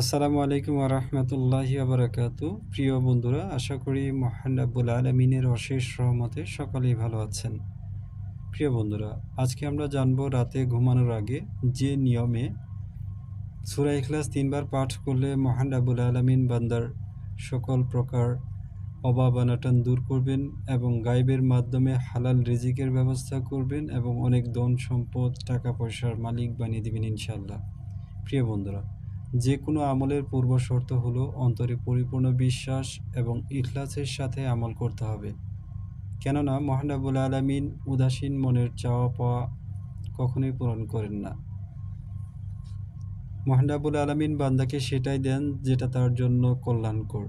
আসসালামু আলাইকুম রহমতুল্লাহ আবরাকাত প্রিয় বন্ধুরা, আশা করি মহান আলমিনের অশেষ রহমতে সকলেই ভালো আছেন। প্রিয় বন্ধুরা, আজকে আমরা জানব রাতে ঘুমানোর আগে যে নিয়মে সুরা ইখলাস তিনবার পাঠ করলে মহান আলমিন বান্দার সকল প্রকার অভাব অনাটন দূর করবেন এবং গাইবের মাধ্যমে হালাল রিজিকের ব্যবস্থা করবেন এবং অনেক ধন সম্পদ, টাকা পয়সার মালিক বানিয়ে দেবেন ইনশাল্লাহ প্রিয় বন্ধুরা যে কোনো আমলের পূর্ব শর্ত হলো অন্তরে পরিপূর্ণ বিশ্বাস এবং ইখলাসের সাথে আমল করতে হবে। কেননা মহানাবুল আলমিন উদাসীন মনের চাওয়া পাওয়া কখনোই পূরণ করেন না। মহানাবুল আলমিন বান্দাকে সেটাই দেন যেটা তার জন্য কল্যাণকর।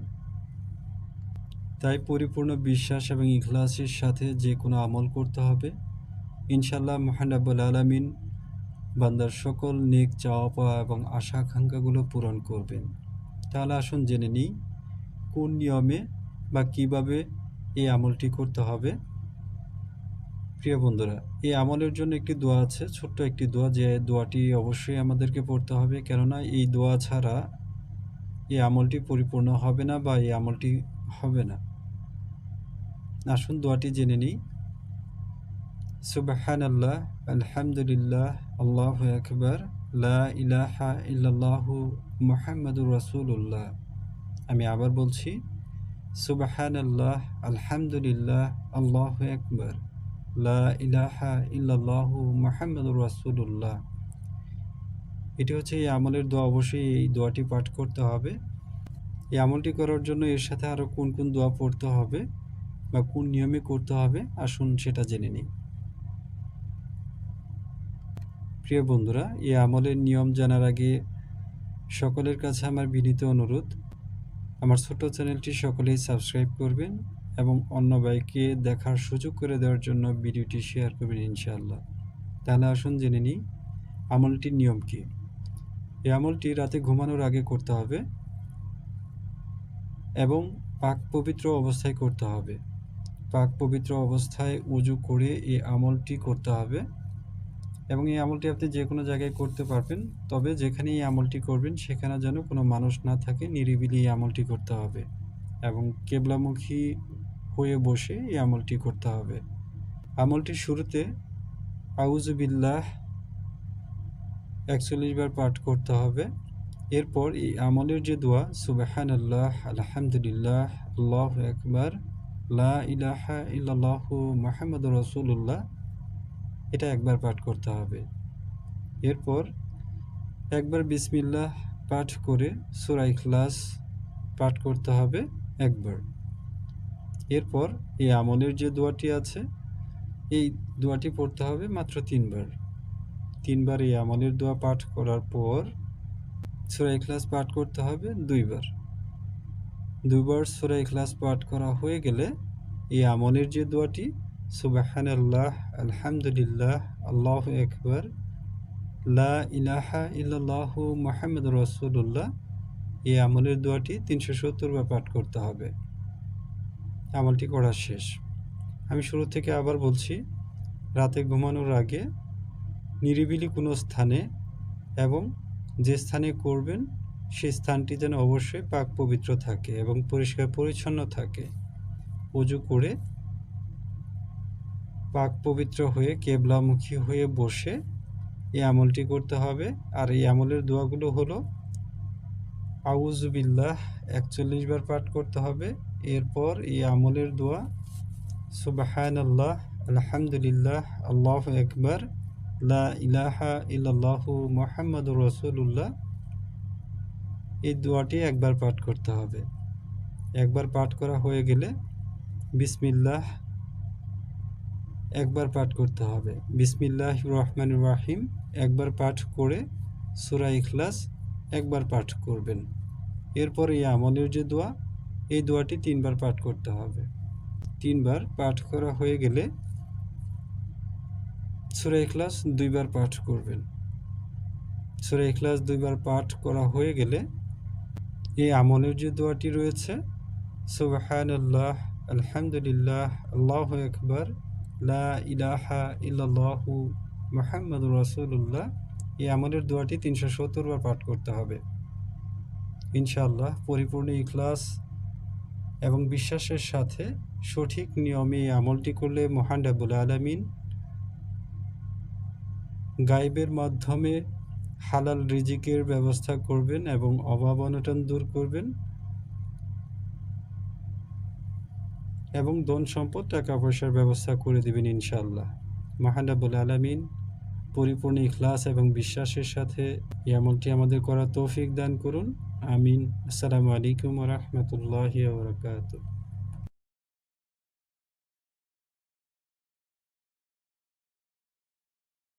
তাই পরিপূর্ণ বিশ্বাস এবং ইখলাসের সাথে যে কোনো আমল করতে হবে। ইনশাল্লাহ মহানাবুল আলমিন বান্দার সকল নেক চাওয়া পাওয়া এবং আশা আকাঙ্ক্ষাগুলো পূরণ করবেন। তাহলে আসুন জেনে নিই, কোন নিয়মে বা কীভাবে এই আমলটি করতে হবে? প্রিয় বন্ধুরা, এই আমলের জন্য একটি দোয়া আছে, ছোট্ট একটি দোয়া যে দোয়াটি অবশ্যই আমাদেরকে পড়তে হবে। কেননা এই দোয়া ছাড়া এই আমলটি পরিপূর্ণ হবে না বা এই আমলটি হবে না। আসুন দোয়াটি জেনে নিই। সুবাহান আল্লাহ আলহামদুলিল্লাহ আল্লাহ আকবর লা ইলাহা ইল্লাল্লাহু মোহাম্মদুর রাসুল্লাহ আমি আবার বলছি সুবাহান আল্লাহ আলহামদুলিল্লাহ আল্লাহ আকবর লা ইলাহা ইল্লাল্লাহু মোহাম্মদুর রাসুল্লাহ এটি হচ্ছে এই আমলের দোয়া, অবশ্যই এই দোয়াটি পাঠ করতে হবে। এই আমলটি করার জন্য এর সাথে আরও কোন কোন দোয়া পড়তে হবে বা কোন নিয়মে করতে হবে, আসুন সেটা জেনে নিই। প্রিয় বন্ধুরা, এই আমলের নিয়ম জানার আগে সকলের কাছে আমার বিনীত অনুরোধ, আমার ছোট চ্যানেলটি সকলেই সাবস্ক্রাইব করবেন এবং অন্য বাইকে দেখার সুযোগ করে দেওয়ার জন্য ভিডিওটি শেয়ার করবেন ইনশাআল্লাহ। তাহলে আসুন জেনে নিই আমলটির নিয়ম কী। এই আমলটি রাতে ঘুমানোর আগে করতে হবে এবং পাক পবিত্র অবস্থায় করতে হবে। পাক পবিত্র অবস্থায় উজু করে এই আমলটি করতে হবে। এবং এই আমলটি আপনি যে কোনো জায়গায় করতে পারবেন, তবে যেখানে এই আমলটি করবেন, সেখানে যেন কোনো মানুষ না থাকে, নিরিবিলি এই আমলটি করতে হবে এবং কেবলামুখী হয়ে বসে এই আমলটি করতে হবে। আমলটির শুরুতে আউজুবিল্লাহ একচল্লিশ বার পাঠ করতে হবে। এরপর এই আমলের যে দোয়া সুবাহান আল্লাহ আলহামদুলিল্লাহ, আল্লাহ একবার লা ইলাহা মোহাম্মদ রসুল্লাহ এটা একবার পাঠ করতে হবে। এরপর একবার বিসমিল্লাহ পাঠ করে সুরাই ক্লাস পাঠ করতে হবে একবার। এরপর এই আমলের যে দোয়াটি আছে, এই দোয়াটি পড়তে হবে মাত্র তিনবার। তিনবার এই আমলের দোয়া পাঠ করার পর সুরাই ক্লাস পাঠ করতে হবে দুইবার। দুইবার সুরাই ক্লাস পাঠ করা হয়ে গেলে এই আমলের যে দোয়াটি সুবাহান আল্লাহ আলহামদুলিল্লাহ আল্লাহ একবার লা ইলাহা মোহাম্মদ রসুল্লাহ এই আমলের দোয়াটি তিনশো সত্তর বার পাঠ করতে হবে। আমলটি করা শেষ। আমি শুরু থেকে আবার বলছি, রাতে ঘুমানোর আগে নিরিবিলি কোনো স্থানে এবং যে স্থানে করবেন, সেই স্থানটি যেন অবশ্যই পাক পবিত্র থাকে এবং পরিষ্কার পরিচ্ছন্ন থাকে। উজু করে পাক পবিত্র হয়ে কেবলামুখী হয়ে বসে এই আমলটি করতে হবে। আর এই আমলের দোয়াগুলো হলো আউজুবিল্লাহ একচল্লিশ বার পাঠ করতে হবে। এরপর এই আমলের দোয়া সুবাহান আল্লাহ আলহামদুলিল্লাহ, আল্লাহ একবার লা ইলাহা মোহাম্মদ রসুল্লাহ এই দোয়াটি একবার পাঠ করতে হবে। একবার পাঠ করা হয়ে গেলে, বিসমিল্লাহ একবার পাঠ করতে হবে। বিসমিল্লাহ রহমান রাহিম। একবার পাঠ করে সুরা ইখলাস একবার পাঠ করবেন। এরপর এই আমলের যে দোয়া, এই দোয়াটি তিনবার পাঠ করতে হবে। তিনবার পাঠ করা হয়ে গেলে সুরা ইখলাস দুইবার পাঠ করবেন। সুরা ইখলাস দুইবার পাঠ করা হয়ে গেলে এই আমলের যে দোয়াটি রয়েছে সুবাহান আল্লাহ আলহামদুলিল্লাহ, আল্লাহ একবার লা ইলাহা রসুল্লাহ এই আমলের দোয়াটি তিনশো সত্তর বার পাঠ করতে হবে। ইনশাআল্লাহ পরিপূর্ণ ইখলাস এবং বিশ্বাসের সাথে সঠিক নিয়মে এই আমলটি করলে মহান রাবুল আলমিন গাইবের মাধ্যমে হালাল রিজিকের ব্যবস্থা করবেন এবং অভাব অনটন দূর করবেন। এবং ধন সম্পদ টাকা পয়সার ব্যবস্থা করে দেবেন ইনশাল্লাহ মাহানাবুল আলমিন পরিপূর্ণ ইখলাস এবং বিশ্বাসের সাথে এমনটি আমাদের করা তৌফিক দান করুন। আমিন। আসসালামু আলাইকুম রহমতুল্লাহ বরকাত